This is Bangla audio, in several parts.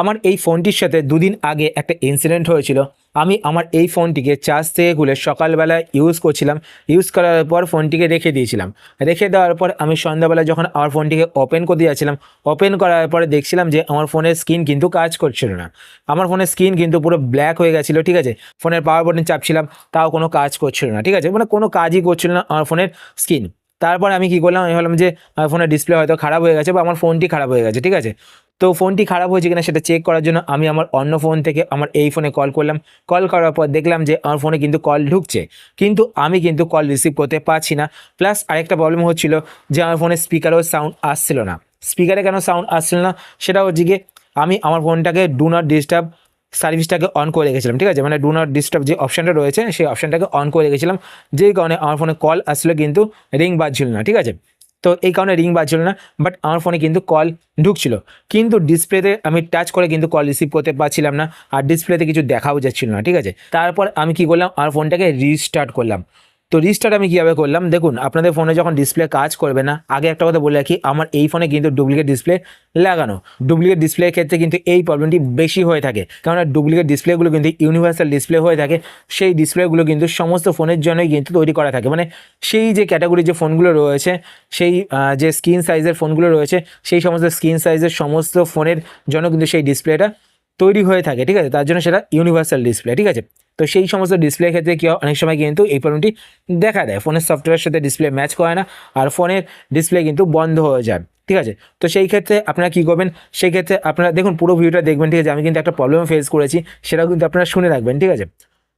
আমার এই ফোনটির সাথে দুদিন আগে একটা ইনসিডেন্ট হয়েছিল। আমি আমার এই ফোনটিকে চার্জ থেকে খুলে সকালবেলা ইউজ করছিলাম। ইউজ করার পর ফোনটিকে রেখে দিয়েছিলাম। রেখে দেওয়ার পর আমি সন্ধ্যাবেলা যখন আমার ফোনটিকে ওপেন করতে যাচ্ছিলাম ওপেন করার পরে দেখছিলাম যে আমার ফোনের স্ক্রিন কিন্তু কাজ করছিল না। আমার ফোনের স্ক্রিন কিন্তু পুরো ব্ল্যাক হয়ে গেছিল, ঠিক আছে? ফোনের পাওয়ার বাটন চাপছিলাম, তাও কোনো কাজ করছিল না, ঠিক আছে? মানে কোনো কাজই করছিল না আমার ফোনের স্ক্রিন তারপর আমি কি করলাম? আমি ভাবলাম যে আমার ফোনের ডিসপ্লে হয়তো খারাপ হয়ে গেছে বা আমার ফোনটি খারাপ হয়ে গেছে, ঠিক আছে? তো ফোনটি খারাপ হয়েছে কিনা সেটা চেক করার জন্য আমি আমার অন্য ফোন থেকে আমার এই ফোনে কল করলাম। কল করার পর দেখলাম যে আমার ফোনে কিন্তু কল ঢুকছে। কিন্তু আমি কিন্তু কল রিসিভ করতে পারছি না। প্লাস আরেকটা প্রবলেম হচ্ছিল যে আমার ফোনে স্পিকারেও সাউন্ড আসছিল না। স্পিকারে কেন সাউন্ড আসছিল না? সেটা হচ্ছে গিয়ে আমি আমার ফোনটাকে ডু নট ডিস্টার্ব সার্ভিসটাকে অন করে রেখেছিলাম, ঠিক আছে? মানে ডু নট ডিস্টার্ব যে অপশানটা রয়েছে, সেই অপশানটাকে অন করে রেখেছিলাম। যেই কারণে আমার ফোনে কল আসলে কিন্তু রিং বাজছিল না, ঠিক আছে? তো এই কারণে রিং বাজছিল না বাট আমার ফোনে কিন্তু কল ঢুকছিল। কিন্তু ডিসপ্লেতে আমি টাচ করে কিন্তু কল রিসিভ করতে পারছিলাম না, আর ডিসপ্লেতে কিছু দেখাও যাচ্ছিল না, ঠিক আছে? তারপর আমি কি করলাম, আমার ফোনটাকে রিস্টার্ট করলাম। তো রিস্টার্ট আমি কীভাবে করলাম? দেখুন, আপনাদের ফোনে যখন ডিসপ্লে কাজ করবে না, আগে একটা কথা বলে রাখি, আমার এই ফোনে কিন্তু ডুপ্লিকেট ডিসপ্লে লাগানো। ডুপ্লিকেট ডিসপ্লের ক্ষেত্রে কিন্তু এই প্রবলেমটি বেশি হয়ে থাকে। কারণ ডুপ্লিকেট ডিসপ্লেগুলো কিন্তু ইউনিভার্সাল ডিসপ্লে হয়ে থাকে। সেই ডিসপ্লেগুলো কিন্তু সমস্ত ফোনের জন্যই কিন্তু তৈরি করা থাকে। মানে সেই যে ক্যাটাগরি যে ফোনগুলো রয়েছে, সেই যে স্ক্রিন সাইজের ফোনগুলো রয়েছে, সেই সমস্ত স্ক্রিন সাইজের সমস্ত ফোনের জন্য কিন্তু সেই ডিসপ্লেটা তৈরি হয়ে থাকে ঠিক আছে? তার জন্য সেটা ইউনিভার্সাল ডিসপ্লে ঠিক আছে? তো সেই সমস্ত ডিসপ্লে ক্ষেত্রে কি হয়, অনেক সময় কিন্তু এই প্রবলেমটি দেখা দেয়। ফোনের সফটওয়্যারের সাথে ডিসপ্লে ম্যাচ করে না আর ফোনের ডিসপ্লে কিন্তু বন্ধ হয়ে যায় ঠিক আছে? তো সেই ক্ষেত্রে আপনারা কী করবেন? সেই ক্ষেত্রে আপনারা দেখুন পুরো ভিডিওটা দেখবেন ঠিক আছে? আমি কিন্তু একটা প্রবলেম ফেস করেছি সেটাও কিন্তু আপনারা শুনে রাখবেন ঠিক আছে?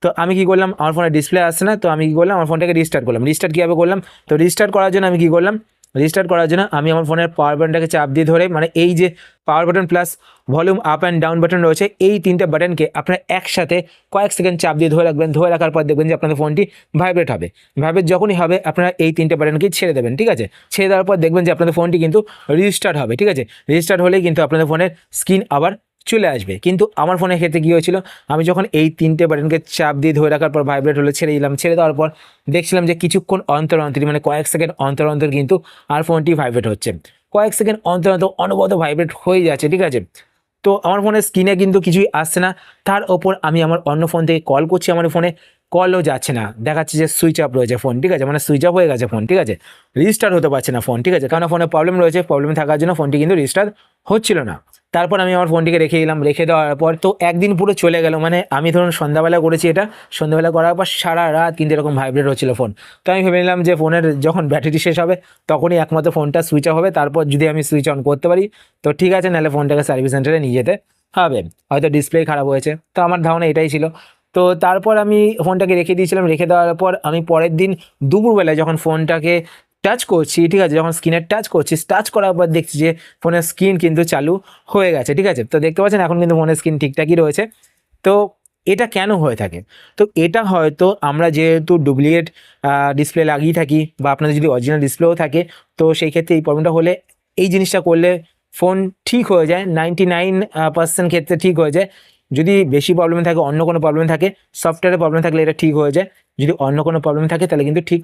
তো আমি কি করলাম? আমার ফোনে ডিসপ্লে আসছে না তো আমি কি করলাম? আমার ফোনটাকে রিস্টার্ট করলাম। রিস্টার্ট কীভাবে করলাম? তো রিস্টার্ট করার জন্য আমি কি করলাম? রিস্টার্ট করার জন্য আমি আমার ফোনের পাওয়ার বাটনটাকে চাপ দিয়ে ধরে মানে এই যে power button plus volume up and down button রয়েছে, এই তিনটে বাটনকে আপনারা একসাথে কয়েক সেকেন্ড চাপ দিয়ে ধরে রাখবেন, ধরে রাখার পর দেখবেন যে আপনাদের ফোনটি ভাইব্রেট হবে। ভাইব্রেট যখনই হবে, আপনারা এই তিনটে বাটনকে ছেড়ে দেবেন, ঠিক আছে? ছেড়ে দেওয়ার পর দেখবেন যে আপনাদের ফোনটি কিন্তু রিস্টার্ট হবে, ঠিক আছে? রিস্টার্ট হলেই কিন্তু আপনাদের ফোনের স্ক্রিন আবার চলে আসবে। কিন্তু আমার ফোনের ক্ষেত্রে কী হয়েছিল, আমি যখন এই তিনটে বাটনকে চাপ দিয়ে ধরে রাখার পর ভাইব্রেট হলে, ছেড়ে দিলাম, ছেড়ে দেওয়ার পর দেখছিলাম যে কিছুক্ষণ অন্তর অন্তর মানে কয়েক সেকেন্ড অন্তর অন্তর কিন্তু আর ফোনটি ভাইব্রেট হচ্ছে। কয়েক সেকেন্ড অন্তর অন্তর অনবদ ভাইব্রেট হয়ে যাচ্ছে, ঠিক আছে? তো আমার ফোনের স্ক্রিনে কিন্তু কিছুই আসছে না। তার ওপর আমি আমার অন্য ফোন থেকে কল করছি, আমার ফোনে কলও যাচ্ছে না। দেখাচ্ছে যে সুইচ অফ রয়েছে ফোন ঠিক আছে? মানে সুইচ অফ হয়ে গেছে ফোন ঠিক আছে? রিস্টার্ট হতে পারছে না ফোন ঠিক আছে? কারণ ফোনে প্রবলেম রয়েছে প্রবলেম থাকার জন্য ফোনটি কিন্তু রিস্টার্ট হচ্ছিল না। তারপর আমি আমার ফোনটিকে রেখে দিলাম, রেখে দেওয়ার পর তো একদিন পুরো চলে গেল। মানে আমি ধরুন সন্ধ্যাবেলা করেছি এটা, সন্ধ্যাবেলা করার পর সারা রাত কিন্তু এরকম ভাইব্রেট হচ্ছিল ফোন তো আমি ভেবে নিলাম যে ফোনের যখন ব্যাটারি শেষ হবে, তখনই একমাত্র ফোনটা সুইচ অফ হবে। তারপর যদি আমি সুইচ অন করতে পারি, তো ঠিক আছে, নাহলে ফোনটাকে সার্ভিস সেন্টারে নিয়ে যেতে হবে। হয়তো ডিসপ্লে খারাপ হয়েছে। তো আমার ধারণা এটাই ছিল। তো তারপর আমি ফোনটাকে রেখে দিয়েছিলাম, রেখে দেওয়ার পর আমি পরের দিন দুপুরবেলায় যখন ফোনটাকে টাচ করছি, ঠিক আছে, যখন স্ক্রিনে টাচ করছি টাচ করার পর দেখছি যে ফোনের স্ক্রিন কিন্তু চালু হয়ে গেছে, ঠিক আছে। তো দেখতে পাচ্ছেন এখন কিন্তু ফোনের স্ক্রিন ঠিকঠাকই রয়েছে। তো এটা কেন হয়ে থাকে? তো এটা হয়তো আমরা যেহেতু ডুপ্লিকেট ডিসপ্লে লাগিয়ে থাকি বা আপনাদের যদি অরিজিনাল ডিসপ্লেও থাকে, তো সেই ক্ষেত্রে এই প্রবলেমটা হলে এই জিনিসটা করলে ফোন ঠিক হয়ে যায় নাইনটি নাইন ক্ষেত্রে ঠিক হয়ে যায়। যদি বেশি প্রবলেম থাকে, অন্য কোনো প্রবলেম থাকে সফটওয়্যারে প্রবলেম থাকলে এটা ঠিক হয়ে যায়। যদি অন্য কোনো প্রবলেম থাকে, তাহলে কিন্তু ঠিক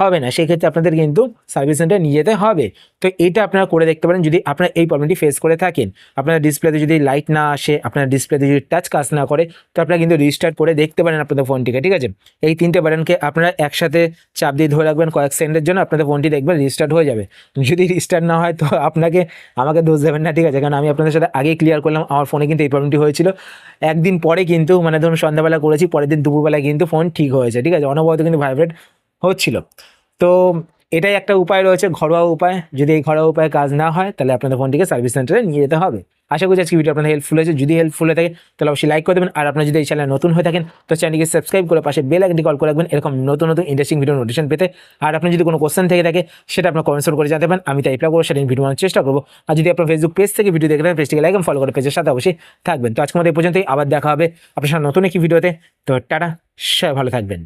হবে না। সেক্ষেত্রে আপনাদের কিন্তু সার্ভিস সেন্টারে নিয়ে যেতে হবে। তো এটা আপনারা করে দেখতে পারেন যদি আপনারা এই প্রবলেমটি ফেস করে থাকেন। আপনার ডিসপ্লেতে যদি লাইট না আসে আপনার ডিসপ্লেতে যদি টাচ কাজ না করে, তো আপনারা কিন্তু রিস্টার্ট করে দেখতে পারেন আপনাদের ফোনটিকে ঠিক আছে? এই তিনটে বাটনকে আপনারা একসাথে চাপ দিয়ে ধরে রাখবেন কয়েক সেকেন্ডের জন্য, আপনাদের ফোনটি দেখবেন রিস্টার্ট হয়ে যাবে। যদি রিস্টার্ট না হয়, তো আপনাকে, আমাকে দোষ দেবেন না, ঠিক আছে? কারণ আমি আপনাদের সাথে আগেই ক্লিয়ার করলাম, আমার ফোনে কিন্তু এই প্রবলেমটি হয়েছিল। একদিন পরে কিন্তু মানে ধরুন সন্ধ্যাবেলা করেছি, পরের দিন দুপুরবেলা কিন্তু ফোন ঠিক হয়েছে, ঠিক আছে? অনবরত কিন্তু ভাইব্রেট হচ্ছিল। তো এটাই একটা উপায় রয়েছে, ঘরোয়া উপায়। যদি এই ঘরোয়া উপায়ে কাজ না হয়, তাহলে আপনাদের ফোনটিকে সার্ভিস সেন্টারে নিয়ে যেতে হবে। আশা করছি আজকে ভিডিও আপনাদের হেল্পফুল হয়েছে। যদি হেল্পফুল হয়ে থাকে, তাহলে অবশ্যই লাইক করে দেবেন। আর আপনার যদি এই চ্যানেল নতুন হয়ে থাকেন, তো চ্যানেলকে সাবস্ক্রাইব করে পাশে বেল আইকনটি কল করে রাখবেন। এরকম নতুন নতুন ইন্টারেস্টিং ভিডিও নোটিশন পেতে। আর আপনার যদি কোনো কোশ্চেন থেকে থাকে, সেটা আপনার কমেন্টস করে জানতে পারেন। আমি তাই রিপ্লাই করব সেটা ভিডিও বানানোর চেষ্টা করব। আর যদি আপনার ফেসবুক পেজ থেকে ভিডিও দেখে থাকেন পেজটিকে লাইক ফলো করে পেজের সাথে অবশ্যই থাকবেন। তো আজকে আমাদের এই পর্যন্তই। আবার দেখা হবে আপনার সাথে নতুন একটি ভিডিওতে তো টাটা, সবাই ভালো থাকবেন।